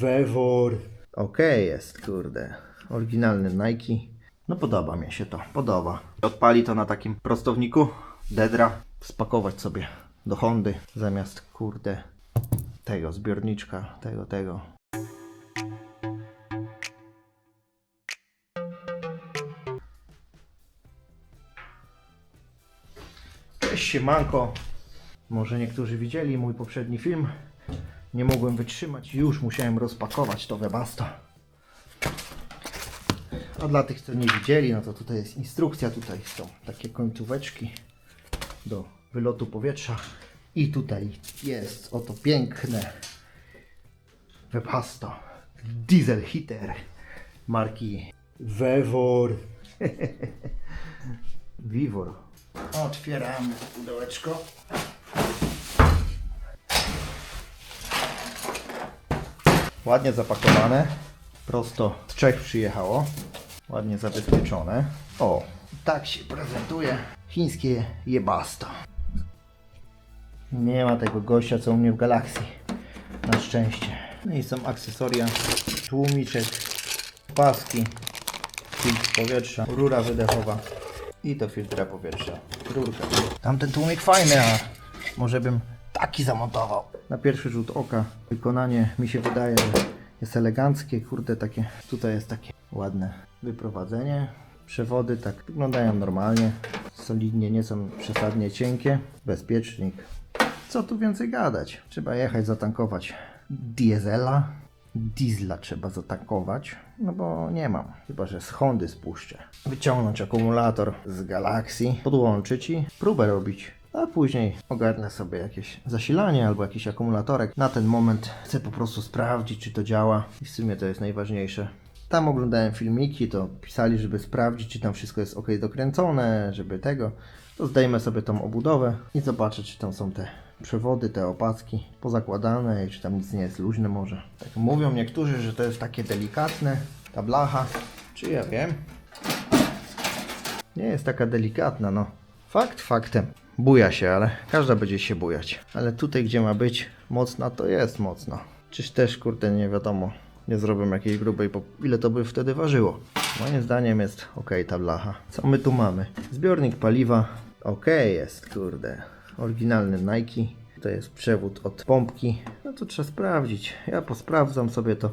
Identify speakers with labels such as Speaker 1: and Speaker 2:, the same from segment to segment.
Speaker 1: Wewor. Okej jest, kurde. Oryginalny Nike. No podoba mi się to, podoba. Odpali to na takim prostowniku, Dedra, spakować sobie do Hondy zamiast, kurde, tego zbiorniczka, tego, tego. Cześć siemanko. Może niektórzy widzieli mój poprzedni film. Nie mogłem wytrzymać już musiałem rozpakować to webasto. A dla tych, co nie widzieli, no to tutaj jest instrukcja, tutaj są takie końcóweczki do wylotu powietrza. I tutaj jest oto piękne webasto diesel heater marki Vevor. Vivor. Otwieramy pudełeczko. Ładnie zapakowane. Prosto z Czech przyjechało. Ładnie zabezpieczone. O, tak się prezentuje chińskie jebasto. Nie ma tego gościa, co u mnie w galakcji. Na szczęście. No i są akcesoria, tłumiczek, paski, filtr powietrza, rura wydechowa i to filtra powietrza. Rurka. Tamten tłumik fajny, a może bym taki zamontował. Na pierwszy rzut oka wykonanie mi się wydaje, że jest eleganckie. Kurde, takie tutaj jest takie ładne wyprowadzenie. Przewody tak wyglądają normalnie, solidnie, nie są przesadnie cienkie. Bezpiecznik. Co tu więcej gadać? Trzeba jechać zatankować diesela. Diesla trzeba zatankować, no bo nie mam. Chyba, że z Hondy spuszczę. Wyciągnąć akumulator z Galaxy, podłączyć i próbę robić. A później ogarnę sobie jakieś zasilanie albo jakiś akumulatorek. Na ten moment chcę po prostu sprawdzić, czy to działa i w sumie to jest najważniejsze. Tam oglądałem filmiki, to pisali, żeby sprawdzić, czy tam wszystko jest ok dokręcone, żeby tego. To zdejmę sobie tą obudowę i zobaczę, czy tam są te przewody, te opaski pozakładane i czy tam nic nie jest luźne może. Tak mówią niektórzy, że to jest takie delikatne, ta blacha. Czy ja wiem? Nie jest taka delikatna, no. Fakt faktem. Buja się, ale każda będzie się bujać. Ale tutaj, gdzie ma być mocna, to jest mocna. Czyż też, kurde, nie wiadomo. Nie zrobię jakiejś grubej, bo ile to by wtedy ważyło? Moim zdaniem jest ok ta blacha. Co my tu mamy? Zbiornik paliwa. Ok jest, kurde. Oryginalny Nike. To jest przewód od pompki. No to trzeba sprawdzić. Ja posprawdzam sobie to.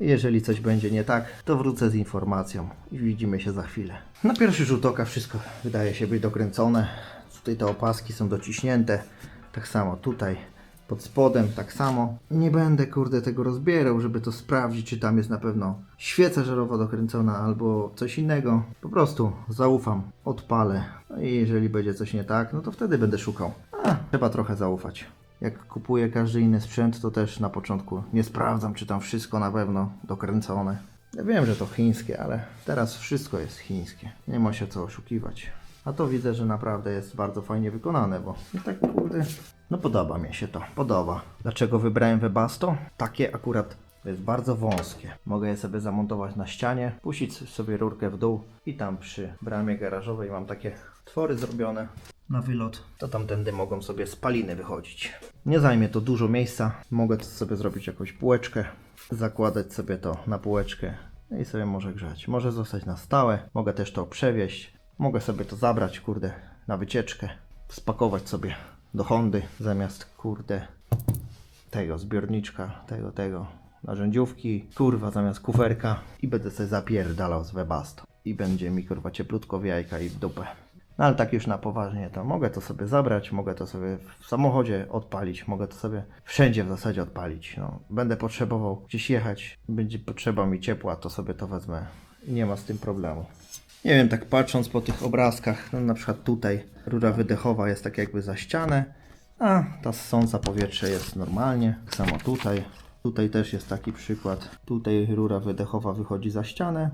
Speaker 1: Jeżeli coś będzie nie tak, to wrócę z informacją i widzimy się za chwilę. Na pierwszy rzut oka wszystko wydaje się być dokręcone. Tutaj te opaski są dociśnięte. Tak samo tutaj pod spodem, tak samo. Nie będę kurde tego rozbierał, żeby to sprawdzić, czy tam jest na pewno świeca żarowa dokręcona albo coś innego. Po prostu zaufam, odpalę. No i jeżeli będzie coś nie tak, no to wtedy będę szukał. A, trzeba trochę zaufać. Jak kupuję każdy inny sprzęt, to też na początku nie sprawdzam, czy tam wszystko na pewno dokręcone. Ja wiem, że to chińskie, ale teraz wszystko jest chińskie. Nie ma się co oszukiwać. A to widzę, że naprawdę jest bardzo fajnie wykonane, bo i tak kurde, no podoba mi się to, podoba. Dlaczego wybrałem Webasto? Takie akurat jest bardzo wąskie. Mogę je sobie zamontować na ścianie, puścić sobie rurkę w dół i tam przy bramie garażowej mam takie twory zrobione na wylot. To tamtędy mogą sobie spaliny wychodzić. Nie zajmie to dużo miejsca. Mogę to sobie zrobić jakąś półeczkę, zakładać sobie to na półeczkę i sobie może grzać. Może zostać na stałe, mogę też to przewieźć. Mogę sobie to zabrać, kurde, na wycieczkę, spakować sobie do Hondy zamiast, kurde, tego zbiorniczka, tego, tego, narzędziówki, kurwa, zamiast kuferka i będę sobie zapierdalał z Webasto. I będzie mi, kurwa, cieplutko w jajka i w dupę. No ale tak już na poważnie to mogę to sobie zabrać, mogę to sobie w samochodzie odpalić, mogę to sobie wszędzie w zasadzie odpalić. No, będę potrzebował gdzieś jechać, będzie potrzeba mi ciepła, to sobie to wezmę nie ma z tym problemu. Nie wiem, tak patrząc po tych obrazkach, no na przykład tutaj rura wydechowa jest tak jakby za ścianę, a ta ssąca powietrze jest normalnie. Tak samo tutaj. Tutaj też jest taki przykład. Tutaj rura wydechowa wychodzi za ścianę,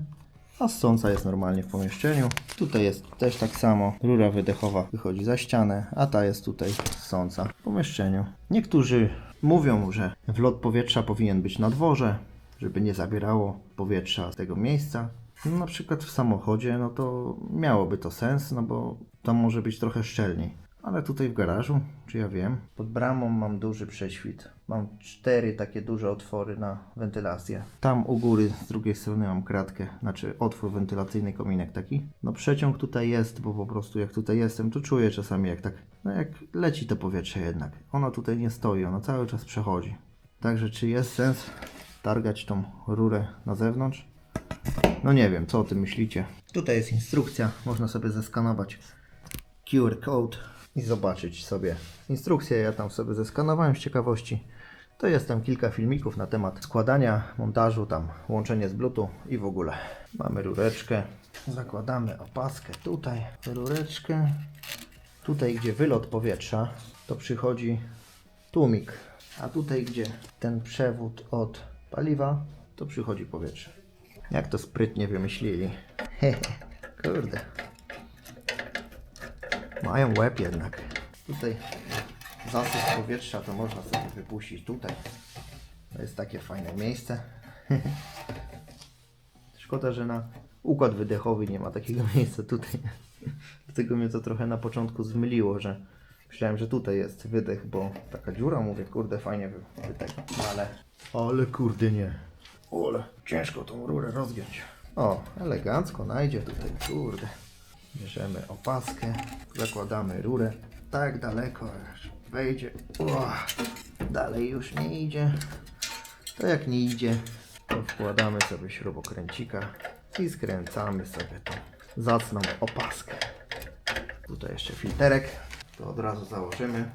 Speaker 1: a ssąca jest normalnie w pomieszczeniu. Tutaj jest też tak samo. Rura wydechowa wychodzi za ścianę, a ta jest tutaj ssąca w pomieszczeniu. Niektórzy mówią, że wlot powietrza powinien być na dworze, żeby nie zabierało powietrza z tego miejsca. No, na przykład w samochodzie, no to miałoby to sens, no bo tam może być trochę szczelniej. Ale tutaj w garażu, czy ja wiem, pod bramą mam duży prześwit. Mam cztery takie duże otwory na wentylację. Tam u góry z drugiej strony mam kratkę, znaczy otwór wentylacyjny, kominek taki. No przeciąg tutaj jest, bo po prostu jak tutaj jestem, to czuję czasami jak tak, no jak leci to powietrze jednak. Ono tutaj nie stoi, ono cały czas przechodzi. Także czy jest sens targać tą rurę na zewnątrz? No nie wiem, co o tym myślicie. Tutaj jest instrukcja, można sobie zeskanować QR code i zobaczyć sobie instrukcję. Ja tam sobie zeskanowałem z ciekawości. To jest tam kilka filmików na temat składania, montażu, tam łączenie z Bluetooth i w ogóle. Mamy rureczkę, zakładamy opaskę tutaj, rureczkę. Tutaj, gdzie wylot powietrza, to przychodzi tłumik, a tutaj, gdzie ten przewód od paliwa, to przychodzi powietrze. Jak to sprytnie wymyślili. Kurde. Mają łeb jednak. Tutaj zasyp powietrza to można sobie wypuścić tutaj. To jest takie fajne miejsce. Szkoda, że na układ wydechowy nie ma takiego miejsca tutaj. Dlatego mnie to trochę na początku zmyliło, że myślałem, że tutaj jest wydech, bo taka dziura, mówię, kurde, fajnie wy- wydech. Ale, ale kurde nie. Ole, ciężko tą rurę rozgiąć. O, elegancko najdzie tutaj, kurde. Bierzemy opaskę, zakładamy rurę tak daleko, aż wejdzie. Ua, dalej już nie idzie. To jak nie idzie, to wkładamy sobie śrubokręcika i skręcamy sobie tą zacną opaskę. Tutaj jeszcze filterek, to od razu założymy.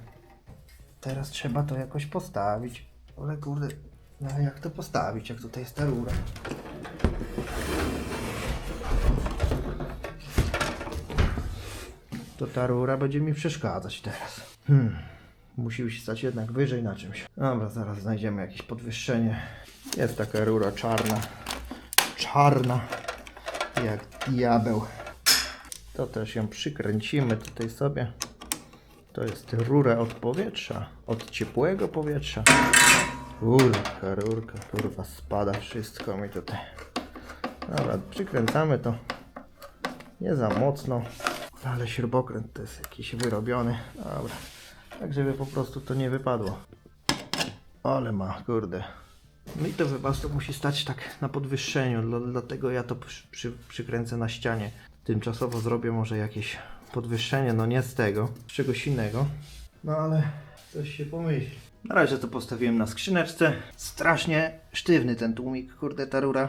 Speaker 1: Teraz trzeba to jakoś postawić. Ale kurde, no jak to postawić, jak tutaj jest ta rura? To ta rura będzie mi przeszkadzać teraz. Hmm. Musi się stać jednak wyżej na czymś. Dobra, zaraz znajdziemy jakieś podwyższenie. Jest taka rura czarna. Czarna. Jak diabeł. To też ją przykręcimy tutaj sobie. To jest rura od powietrza. Od ciepłego powietrza. Rurka, rurka, kurwa, spada wszystko mi tutaj. Dobra, przykręcamy to. Nie za mocno. Ale śrubokręt to jest jakiś wyrobiony. Dobra. Tak, żeby po prostu to nie wypadło. Ale ma, kurde. No i to wypas musi stać tak na podwyższeniu, dla- dlatego ja to przy, przy, przykręcę na ścianie. Tymczasowo zrobię może jakieś podwyższenie, no nie z tego, z czegoś innego. No ale coś się pomyśli. Na razie to postawiłem na skrzyneczce. Strasznie sztywny ten tłumik, kurde ta rura.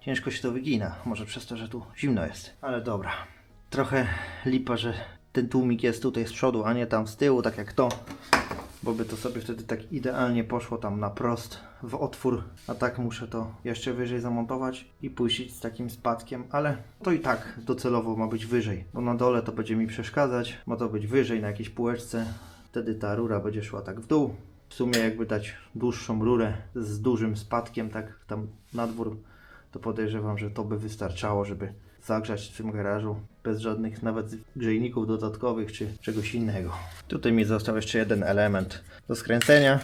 Speaker 1: Ciężko się to wygina, może przez to, że tu zimno jest. Ale dobra. Trochę lipa, że ten tłumik jest tutaj z przodu, a nie tam z tyłu, tak jak to. Bo by to sobie wtedy tak idealnie poszło tam na prost w otwór. A tak muszę to jeszcze wyżej zamontować i puścić z takim spadkiem, ale to i tak docelowo ma być wyżej. Bo na dole to będzie mi przeszkadzać. Ma to być wyżej na jakiejś półeczce. Wtedy ta rura będzie szła tak w dół. W sumie jakby dać dłuższą rurę z dużym spadkiem, tak tam na dwór, to podejrzewam, że to by wystarczało, żeby zagrzać w tym garażu bez żadnych nawet grzejników dodatkowych czy czegoś innego. Tutaj mi został jeszcze jeden element do skręcenia.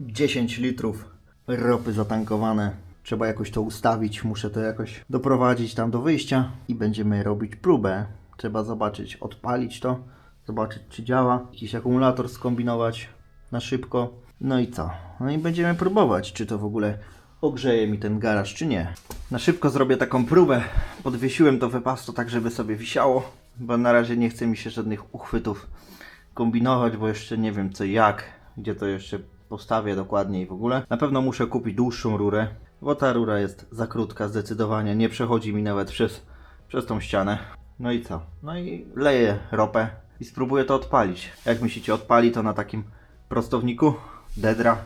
Speaker 1: Dziesięć litrów ropy zatankowane. Trzeba jakoś to ustawić, muszę to jakoś doprowadzić tam do wyjścia i będziemy robić próbę. Trzeba zobaczyć, odpalić to, zobaczyć czy działa, jakiś akumulator skombinować na szybko. No i co? No i będziemy próbować, czy to w ogóle ogrzeje mi ten garaż, czy nie. Na szybko zrobię taką próbę. Podwiesiłem to wypasto tak, żeby sobie wisiało, bo na razie nie chce mi się żadnych uchwytów kombinować, bo jeszcze nie wiem co jak, gdzie to jeszcze postawię dokładnie i w ogóle. Na pewno muszę kupić dłuższą rurę, bo ta rura jest za krótka zdecydowanie, nie przechodzi mi nawet przez, przez tą ścianę. No i co? No i leję ropę i spróbuję to odpalić. Jak myślicie, odpali to na takim prostowniku? Dedra.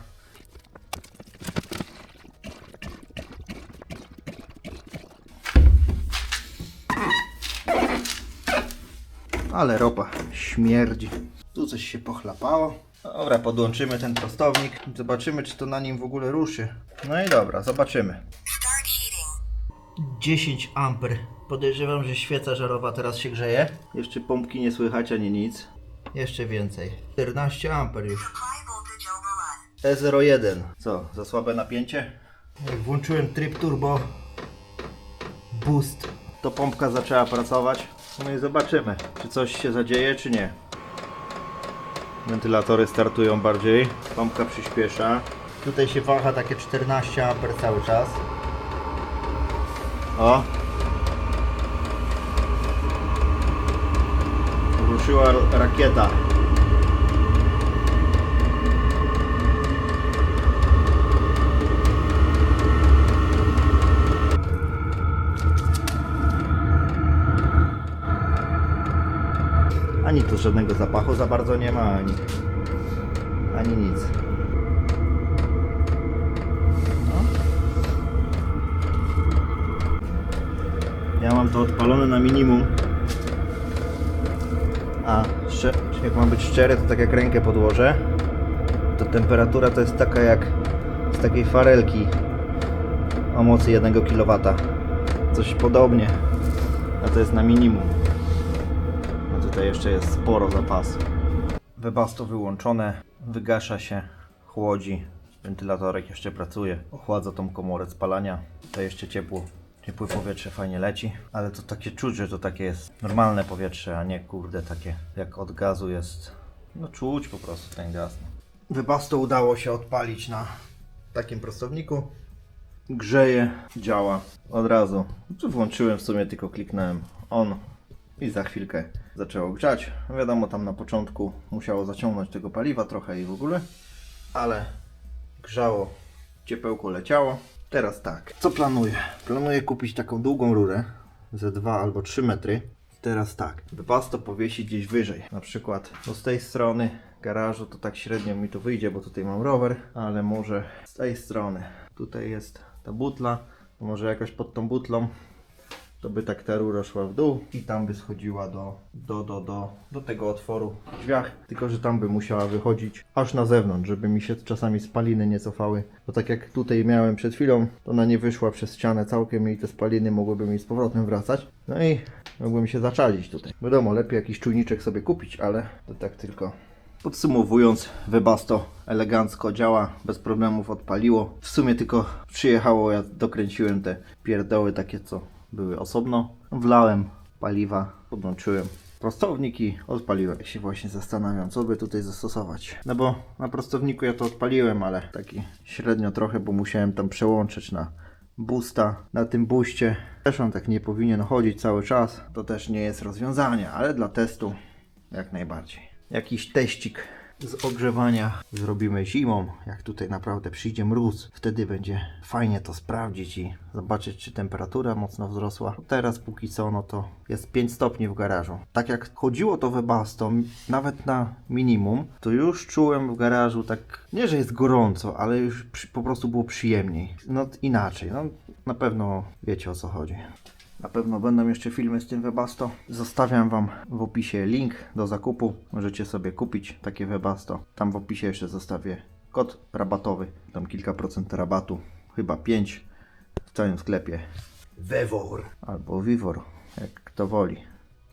Speaker 1: Ale ropa śmierdzi. Tu coś się pochlapało. Dobra, podłączymy ten prostownik. Zobaczymy, czy to na nim w ogóle ruszy. No i dobra, zobaczymy. 10 amper. Podejrzewam, że świeca żarowa teraz się grzeje. Jeszcze pompki nie słychać ani nic. Jeszcze więcej. 14 amper już. E01. Co, za słabe napięcie? Jak włączyłem tryb turbo boost to pompka zaczęła pracować. No i zobaczymy, czy coś się zadzieje, czy nie. Wentylatory startują bardziej, pompka przyspiesza. Tutaj się waha takie 14 A cały czas. O! Ruszyła rakieta. Ani tu żadnego zapachu za bardzo nie ma, ani, ani nic. No. Ja mam to odpalone na minimum. A jak mam być szczery, to tak jak rękę podłożę, to temperatura to jest taka jak z takiej farelki o mocy 1 kW. Coś podobnie. A to jest na minimum. Tutaj jeszcze jest sporo zapasu. Webasto wyłączone, wygasza się, chłodzi. Wentylatorek jeszcze pracuje, ochładza tą komorę spalania. To jeszcze ciepło. Ciepłe powietrze fajnie leci, ale to takie czuć, że to takie jest normalne powietrze, a nie kurde takie jak od gazu jest. No czuć po prostu ten gaz. Webasto udało się odpalić na takim prostowniku. Grzeje, działa od razu. Włączyłem w sumie, tylko kliknąłem on i za chwilkę zaczęło grzać. Wiadomo, tam na początku musiało zaciągnąć tego paliwa trochę i w ogóle, ale grzało, ciepełko leciało. Teraz tak, co planuję? Planuję kupić taką długą rurę ze 2 albo 3 metry. Teraz tak, wypas powiesić gdzieś wyżej. Na przykład no z tej strony garażu to tak średnio mi tu wyjdzie, bo tutaj mam rower, ale może z tej strony. Tutaj jest ta butla, to może jakoś pod tą butlą to by tak ta rura szła w dół i tam by schodziła do, do, do, do, do tego otworu w drzwiach. Tylko, że tam by musiała wychodzić aż na zewnątrz, żeby mi się czasami spaliny nie cofały. Bo tak jak tutaj miałem przed chwilą, to ona nie wyszła przez ścianę całkiem i te spaliny mogłyby mi z powrotem wracać. No i mogłem się zaczalić tutaj. Wiadomo, lepiej jakiś czujniczek sobie kupić, ale to tak tylko Podsumowując, Webasto elegancko działa, bez problemów odpaliło. W sumie tylko przyjechało, ja dokręciłem te pierdoły takie, co były osobno. Wlałem paliwa, podłączyłem prostownik i odpaliłem. Się właśnie zastanawiam, co by tutaj zastosować. No bo na prostowniku ja to odpaliłem, ale taki średnio trochę, bo musiałem tam przełączyć na boosta. Na tym booście też on tak nie powinien chodzić cały czas. To też nie jest rozwiązanie, ale dla testu jak najbardziej. Jakiś teścik z ogrzewania zrobimy zimą, jak tutaj naprawdę przyjdzie mróz. Wtedy będzie fajnie to sprawdzić i zobaczyć, czy temperatura mocno wzrosła. Teraz póki co, no to jest 5 stopni w garażu. Tak jak chodziło to Webasto, nawet na minimum, to już czułem w garażu tak, nie że jest gorąco, ale już przy, po prostu było przyjemniej. No inaczej, no na pewno wiecie o co chodzi. Na pewno będą jeszcze filmy z tym Webasto. Zostawiam Wam w opisie link do zakupu. Możecie sobie kupić takie Webasto. Tam w opisie jeszcze zostawię kod rabatowy. Tam kilka procent rabatu. Chyba 5 w całym sklepie. Wewor albo Vivor, jak kto woli.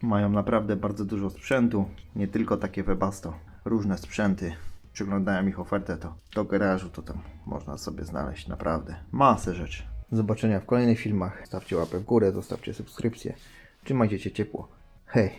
Speaker 1: Mają naprawdę bardzo dużo sprzętu. Nie tylko takie Webasto. Różne sprzęty. Przyglądałem ich ofertę, to do garażu to tam można sobie znaleźć naprawdę masę rzeczy. Zobaczenia w kolejnych filmach. Stawcie łapę w górę, zostawcie subskrypcję. Trzymajcie się ciepło. Hej!